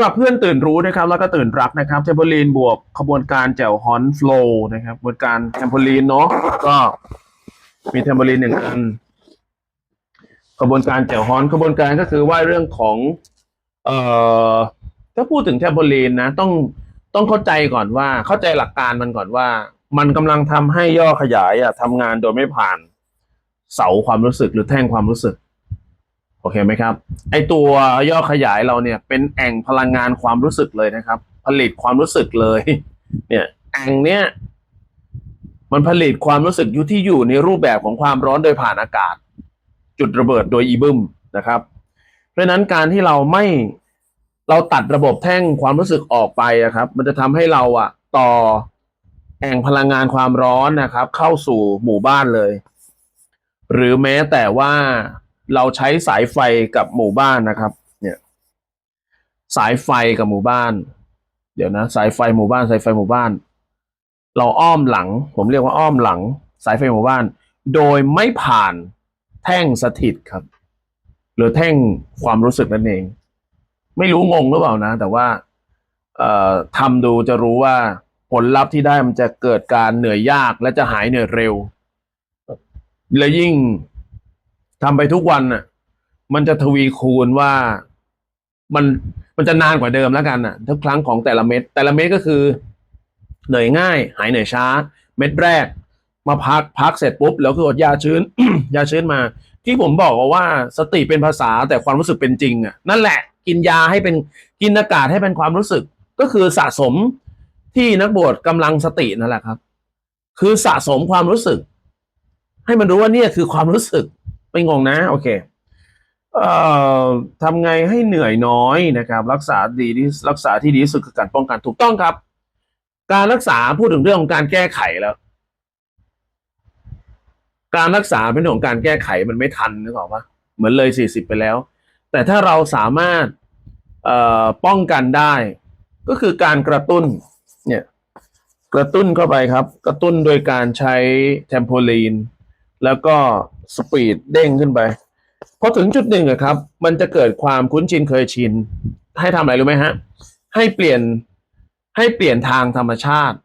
ำหรับเพื่อนตื่นรู้นะครับ แล้วก็ตื่นรักนะครับเทมโพลีนบวกขบวนการแจวฮอนฟล w นะครับขบวนการเทมโพลีนเนาะก็มีเทมโพลีนหนึ่งอันขบวนการแจวฮอนขบวนการก็คือว่าเรื่องของ เอ่อถ้าพูดถึงเทมโพลีนนะ ต้องต้องเข้าใจก่อนว่า เข้าใจหลักการมันก่อนว่า มันกำลังทำให้ย่อขยายอะทำงานโดยไม่ผ่านเสาความรู้สึกหรือแท่งความรู้สึก โอเคไหมครับ ไอตัวย่อขยายเราเนี่ย เป็นแอ่งพลังงานความรู้สึกเลยนะครับ ผลิตความรู้สึกเลย เนี่ยแอ่งเนี้ยมันผลิตความรู้สึกอยู่ที่อยู่ในรูปแบบของความร้อนโดยผ่านอากาศ จุดระเบิดโดยอีบึมนะครับ เพราะนั้นการที่เราไม่เราตัดระบบแท่งความรู้สึกออกไปอะครับ มันจะทำให้เราอะต่อแอ่งพลังงานความร้อนนะครับ เข้าสู่หมู่บ้านเลย หรือแม้แต่ว่า เราใช้สายไฟกับหมู่บ้านนะครับ เนี่ย สายไฟกับหมู่บ้าน เดี๋ยวนะ สายไฟหมู่บ้าน สายไฟหมู่บ้าน เราอ้อมหลัง ผมเรียกว่าอ้อมหลัง สายไฟหมู่บ้าน โดยไม่ผ่านแท่งสถิตครับ หรือแท่งความรู้สึกนั่นเอง ไม่รู้งงหรือเปล่านะ แต่ว่าเอ่อทำดูจะรู้ว่าผลลัพธ์ที่ได้มันจะเกิดการเหนื่อยยากและจะหายเหนื่อยเร็ว และยิ่ง ทำไปทุกวันน่ะ มันจะทวีคูณว่ามันมันจะนานกว่าเดิมแล้วกันน่ะ ทุกครั้งของแต่ละเม็ดแต่ละเม็ดก็คือ เหนื่อยง่าย หายเหนื่อยช้า เม็ดแรก มาพักพักเสร็จปุ๊บ แล้วก็กดยาชื้น ยาชื้นมา ที่ผมบอกว่าสติเป็นภาษาแต่ความรู้สึกเป็นจริงอะนั่นแหละ กินยาให้เป็นกินอากาศให้เป็นความรู้สึก ก็คือสะสมที่นักบวชกำลังสตินั่นแหละครับ คือสะสมความรู้สึก ให้มันรู้ว่าเนี่ยคือความรู้สึก ไม่งงนะ โอเคเอ่อทำไงให้เหนื่อยน้อยนะครับ รักษาดีที่รักษาที่ดีที่สุดคือการป้องกันถูกต้องครับ การรักษาพูดถึงเรื่องของการแก้ไขแล้ว การรักษาเป็นเรื่องของการแก้ไขมันไม่ทันนึกออกปะเหมือนเลยสี่สิบไปแล้ว แต่ถ้าเราสามารถเอ่อป้องกันได้ ก็คือการกระตุ้นเนี่ยกระตุ้นเข้าไปครับ กระตุ้นโดยการใช้เทมโพลีน แล้วก็สปีดเด้งขึ้นไปพอถึงจุดหนึ่งอะครับ มันจะเกิดความคุ้นชินเคยชิน ให้ทำอะไรรู้ไหมฮะ ให้เปลี่ยนให้เปลี่ยนทางธรรมชาติ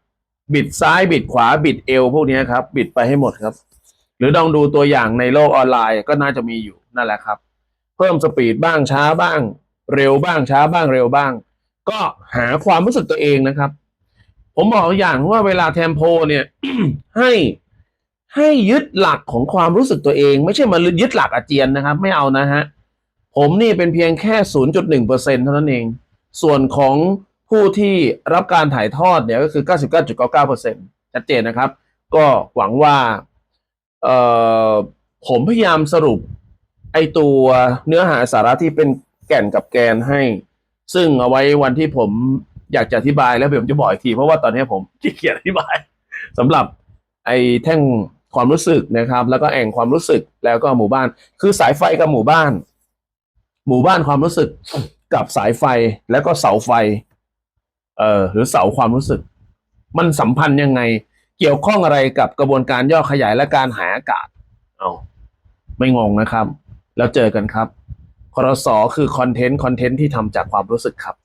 บิดซ้ายบิดขวาบิดเอวพวกนี้ครับ บิดไปให้หมดครับ หรือลองดูตัวอย่างในโลกออนไลน์ก็น่าจะมีอยู่นั่นแหละครับ เพิ่มสปีดบ้างช้าบ้าง เร็วบ้างช้าบ้างเร็วบ้าง ก็หาความรู้สึกตัวเองนะครับ ผมบอกอย่างว่าเวลาเทมโปเนี่ยให้ ให้ยึดหลักของความรู้สึกตัวเอง ไม่ใช่มายึดหลักอาเจียนนะครับ ไม่เอานะฮะ ผมนี่เป็นเพียงแค่ 0.1%เท่านั้นเอง ส่วนของผู้ที่รับการถ่ายทอดเนี่ยก็คือ 99.99%ชัดเจนนะครับ ก็หวังว่าเอ่อผมพยายามสรุปไอตัวเนื้อหาสาระที่เป็นแก่นกับแกนให้ ซึ่งเอาไว้วันที่ผมอยากจะอธิบายแล้วผมจะบอกอีกที เพราะว่าตอนนี้ผมขี้เกียจอธิบายสำหรับไอแท่ง ความรู้สึกนะครับ แล้วก็แอ่งความรู้สึกแล้วก็หมู่บ้าน คือสายไฟกับหมู่บ้าน หมู่บ้านความรู้สึกกับสายไฟแล้วก็เสาไฟ เอ่อหรือเสาความรู้สึก มันสัมพันธ์ยังไง เกี่ยวข้องอะไรกับกระบวนการย่อขยายและการหายอากาศเอาไม่งงนะครับ แล้วเจอกันครับคอรสอคือคอนเทนต์คอนเทนต์ที่ทำจากความรู้สึกครับ